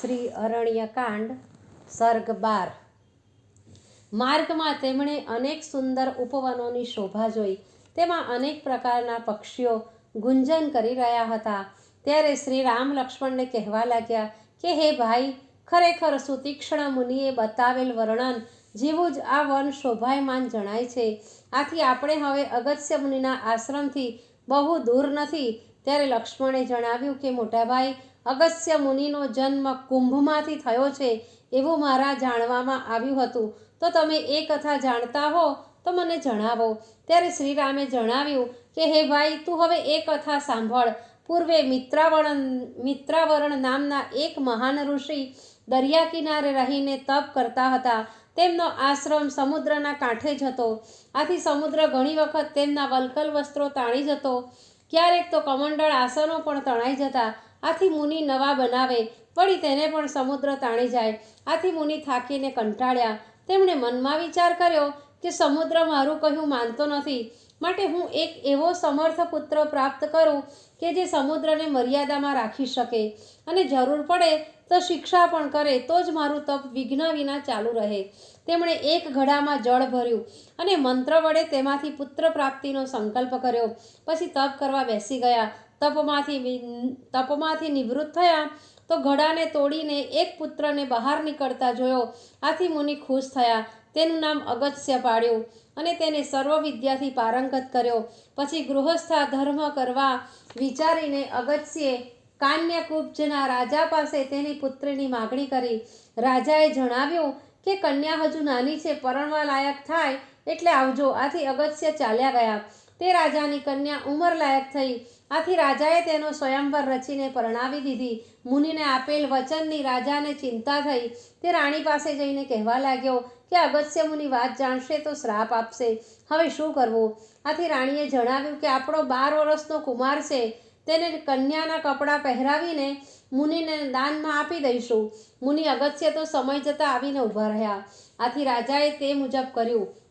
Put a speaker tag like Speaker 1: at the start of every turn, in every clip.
Speaker 1: શ્રી અરણ્યકાંડ, સર્ગ બાર. માર્ગમાં તેમણે અનેક સુંદર ઉપવનોની શોભા જોઈ. તેમાં અનેક પ્રકારના પક્ષીઓ ગુંજન કરી રહ્યા હતા. ત્યારે શ્રી રામ લક્ષ્મણને કહેવા લાગ્યા કે, હે ભાઈ, ખરેખર સુતીક્ષ્ણ મુનિએ બતાવેલ વર્ણન જેવું જ આ વન શોભાયમાન જણાય છે. આથી આપણે હવે અગત્ય મુનિના આશ્રમથી બહુ દૂર નથી. ત્યારે લક્ષ્મણે જણાવ્યું કે, મોટાભાઈ અગસ્ત્ય મુનિનો જન્મ કુંભમાંથી થયો છે એવું મારા જાણવામાં આવ્યું હતું. તો તમે એ કથા જાણતા હો તો મને જણાવો. ત્યારે શ્રીરામે જણાવ્યું કે, હે ભાઈ, તું હવે એ કથા સાંભળ. પૂર્વે મિત્રાવરણ મિત્રાવરણ નામના એક મહાન ઋષિ દરિયા કિનારે રહીને તપ કરતા હતા. તેમનો આશ્રમ સમુદ્રના કાંઠે જ હતો. આથી સમુદ્ર ઘણી વખત તેમના વલકલ વસ્ત્રો તાણી જતો. ક્યારેક તો કમંડળ આસનો પણ તણાઈ જતા. આથી મુનિ નવા બનાવે, વળી તેને પણ સમુદ્ર તાણી જાય. આથી મુનિ થાકીને કંટાળ્યા. તેમણે મનમાં વિચાર કર્યો કે સમુદ્ર મારું કહ્યું માનતો નથી. માટે હું એક એવો સમર્થ પુત્ર પ્રાપ્ત કરું કે જે સમુદ્રને મર્યાદામાં રાખી શકે. અને જરૂર પડે તો શિક્ષા પણ કરે, તો જ મારું તપ વિઘ્ન વિના ચાલુ રહે. તેમણે એક ઘડામાં જળ ભર્યું અને મંત્ર વડે તેમાંથી પુત્ર પ્રાપ્તિનો સંકલ્પ કર્યો. પછી તપ કરવા બેસી ગયા. તપમાંથી તપમાંથી નિવૃત્ત થયા તો ઘડાને તોડીને એક પુત્રને બહાર નીકળતા જોયો. આથી મુનિ ખુશ થયા. તેનું નામ અગત્ય પાડ્યું અને તેને સર્વ વિદ્યાથી પારંગત કર્યો. પછી ગૃહસ્થા ધર્મ કરવા વિચારીને અગત્યે કાન્યાકુબ્જના રાજા પાસે તેની પુત્રીની માગણી કરી. રાજાએ જણાવ્યું કે કન્યા હજુ નાની છે, પરણવા લાયક થાય એટલે આવજો. આથી અગત્ય ચાલ્યા ગયા. તે રાજાની કન્યા ઉંમરલાયક થઈ. આથી રાજાએ તેનો સ્વયંવર રચીને પરણાવી દીધી. મુનિને આપેલ વચનની રાજાને ચિંતા થઈ. તે રાણી પાસે જઈને કહેવા લાગ્યો કે અગત્ય મુનિ વાત જાણશે તો શ્રાપ આપશે. હવે શું કરવું? આથી રાણીએ જણાવ્યું કે આપણો બાર વર્ષનો કુમાર છે. તેને કન્યાના કપડાં પહેરાવીને મુનિને દાનમાં આપી દઈશું. મુનિ અગત્ય તો સમય જતાં આવીને ઊભા રહ્યા. આથી રાજાએ તે મુજબ કર્યું.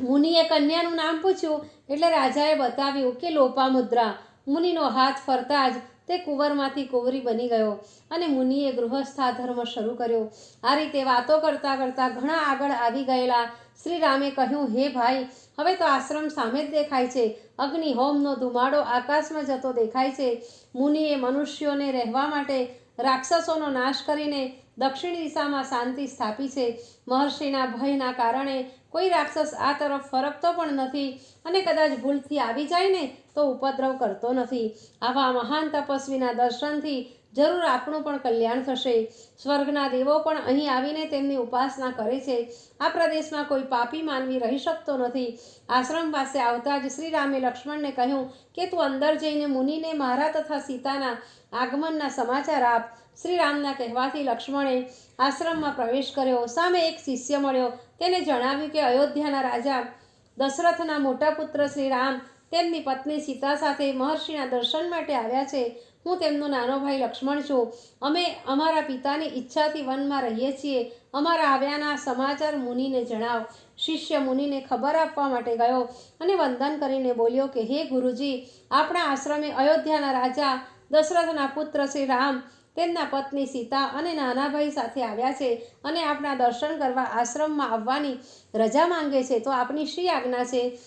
Speaker 1: મુનિએ કન્યાનું નામ પૂછ્યું, એટલે રાજાએ બતાવ્યું કે લોપામુદ્રા, મુનિનો હાથ ફરતા જ તે કુંવરમાંથી કુંવરી બની ગયો અને મુનિએ ગૃહસ્થા ધર્મ શરૂ કર્યો. આ રીતે વાતો કરતાં કરતાં ઘણા આગળ આવી ગયેલા. શ્રી રામે કહ્યું, હે ભાઈ, હવે તો આશ્રમ સામે જ દેખાય છે. અગ્નિ હોમનો ધુમાડો આકાશમાં જતો દેખાય છે. મુનિએ મનુષ્યોને રહેવા માટે રાક્ષસોનો નાશ કરીને દક્ષિણ દિશામાં શાંતિ સ્થાપી છે. મહર્ષિના ભયના કારણે કોઈ રાક્ષસ આ તરફ ફરકતો પણ નથી અને કદાચ ભૂલથી આવી જાય ને તો ઉપદ્રવ કરતો નથી. આવા મહાન તપસ્વીના દર્શનથી જરૂર આપણું પણ કલ્યાણ થશે. સ્વર્ગના દેવો પણ અહીં આવીને તેમની ઉપાસના કરે છે. આ પ્રદેશમાં કોઈ પાપી માનવી રહી શકતો નથી. આશ્રમ પાસે આવતા જ શ્રી રામે લક્ષ્મણને કહ્યું કે તું અંદર જઈને મુનિને મારા તથા સીતાના આગમનના સમાચાર આપ. શ્રી રામના કહેવાથી લક્ષ્મણે આશ્રમમાં પ્રવેશ કર્યો. સામે એક શિષ્ય મળ્યો. તેને જણાવ્યું કે અયોધ્યાના રાજા દશરથના મોટા પુત્ર શ્રી રામ તેમની પત્ની સીતા સાથે મહર્ષિના દર્શન માટે આવ્યા છે. હું તેમનો નાનો ભાઈ લક્ષ્મણ છું. અમે અમારા પિતાની ઈચ્છાથી વનમાં રહીએ છીએ. અમારા આવ્યાના સમાચાર મુનિને જણાવ. શિષ્ય મુનિને ખબર આપવા માટે ગયો અને વંદન કરીને બોલ્યો કે, હે ગુરુજી, આપણા આશ્રમે અયોધ્યાના રાજા દશરથના પુત્ર શ્રી રામ, તેમના પત્ની સીતા અને નાના ભાઈ સાથે આવ્યા છે અને આપણા દર્શન કરવા આશ્રમમાં આવવાની રજા માંગે છે. તો આપની શ્રી આજ્ઞા છે?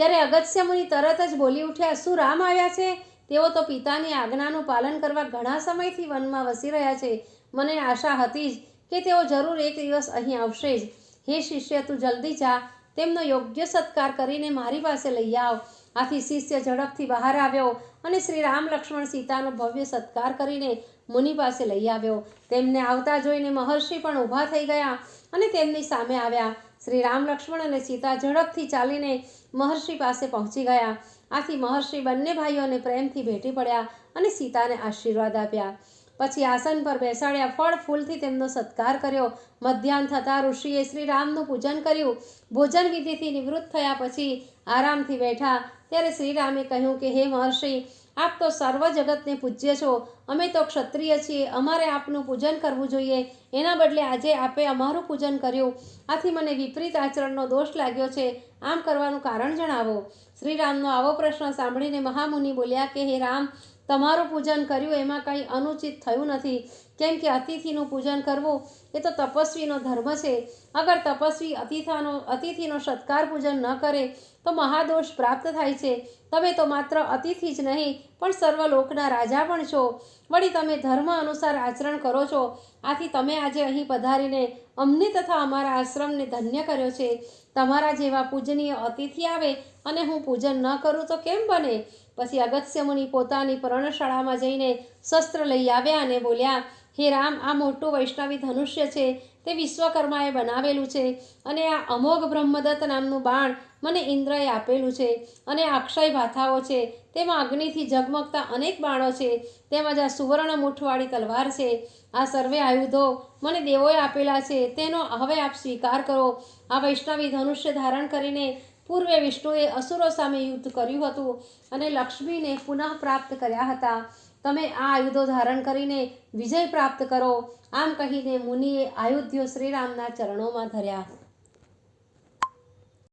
Speaker 1: ત્યારે અગત્ય મુનિ તરત જ બોલી ઉઠ્યા, શું રામ આવ્યા છે? તેઓ તો પિતાની આજ્ઞાનું પાલન કરવા ઘણા સમયથી વનમાં વસી રહ્યા છે. મને આશા હતી જ કે તેઓ જરૂર એક દિવસ અહીં આવશે જ. હે શિષ્ય, તું જલ્દી જા. તેમનો યોગ્ય સત્કાર કરીને મારી પાસે લઈ આવ. આથી શિષ્ય ઝડપથી બહાર આવ્યો અને શ્રી રામ લક્ષ્મણ સીતાનો ભવ્ય સત્કાર કરીને મુનિ પાસે લઈ આવ્યો. તેમને આવતા જોઈને મહર્ષિ પણ ઊભા થઈ ગયા અને તેમની સામે આવ્યા. શ્રી રામ લક્ષ્મણ અને સીતા ઝડપથી ચાલીને મહર્ષિ પાસે પહોંચી ગયા. આથી મહર્ષિ બંને ભાઈઓને પ્રેમથી ભેટી પડ્યા અને સીતાને આશીર્વાદ આપ્યા. પછી આસન પર બેસાડ્યા ફળ ફૂલથી તેમનો સત્કાર કર્યો. મધ્યાહન થતાં ઋષિએ શ્રી રામનું પૂજન કર્યું. ભોજન વિધિથી નિવૃત્ત થયા પછી આરામથી બેઠા. ત્યારે શ્રીરામે કહ્યું કે, હે મહર્ષિ, આપ તો સર્વ જગતને પૂજ્ય છો. અમે તો ક્ષત્રિય છીએ. અમારે આપનું પૂજન કરવું જોઈએ. એના બદલે આજે આપે અમારું પૂજન કર્યું. આથી મને વિપરીત આચરણનો દોષ લાગ્યો છે. આમ કરવાનું કારણ જણાવો. શ્રીરામનો આવો પ્રશ્ન સાંભળીને મહામુનિ બોલ્યા કે, હે રામ તમારું પૂજન કર્યું, એમાં કંઈ અનુચિત થયું નથી. કેમ કે અતિથિનું પૂજન કરવું, એ તો તપસ્વીનો ધર્મ છે. અગર તપસ્વી અતિથાનો, અતિથિનો સત્કાર પૂજન ન કરે, તો મહાદોષ પ્રાપ્ત થાય છે. તમે તો માત્ર અતિથિ જ નહીં, પણ સર્વલોકના રાજા પણ છો. વળી તમે ધર્મ અનુસાર આચરણ કરો છો. આથી તમે આજે અહીં પધારીને અમને તથા અમારા આશ્રમને ધન્ય કર્યો છે. તમારા જેવા પૂજનીય અતિથિ આવે અને હું પૂજન ન કરું તો કેમ બને? પછી અગત્ય મુનિ પોતાની પર્ણશાળામાં જઈને શસ્ત્ર લઈ આવ્યા અને બોલ્યા, હે રામ, આ મોટું વૈષ્ણવી ધનુષ્ય છે, તે વિશ્વકર્માએ બનાવેલું છે અને આ અમોઘ બ્રહ્મદત્ત નામનું બાણ મને ઇન્દ્રએ આપેલું છે અને અક્ષય ભાથાઓ છે, તેમાં અગ્નિથી ઝગમગતા અનેક બાણો છે, તેમજ આ સુવર્ણ મૂઠવાળી તલવાર છે. આ સર્વે આયુધો મને દેવોએ આપેલા છે, તેનો હવે આપ સ્વીકાર કરો. આ વૈષ્ણવી ધનુષ્ય ધારણ કરીને પૂર્વે વિષ્ણુએ અસુરો સામે યુદ્ધ કર્યું હતું અને લક્ષ્મીને પુનઃ પ્રાપ્ત કર્યા હતા. તમે આ આયુધો ધારણ કરીને વિજય પ્રાપ્ત કરો. આમ કહીને મુનિએ આયુધ્યો શ્રીરામના ચરણોમાં ધર્યા.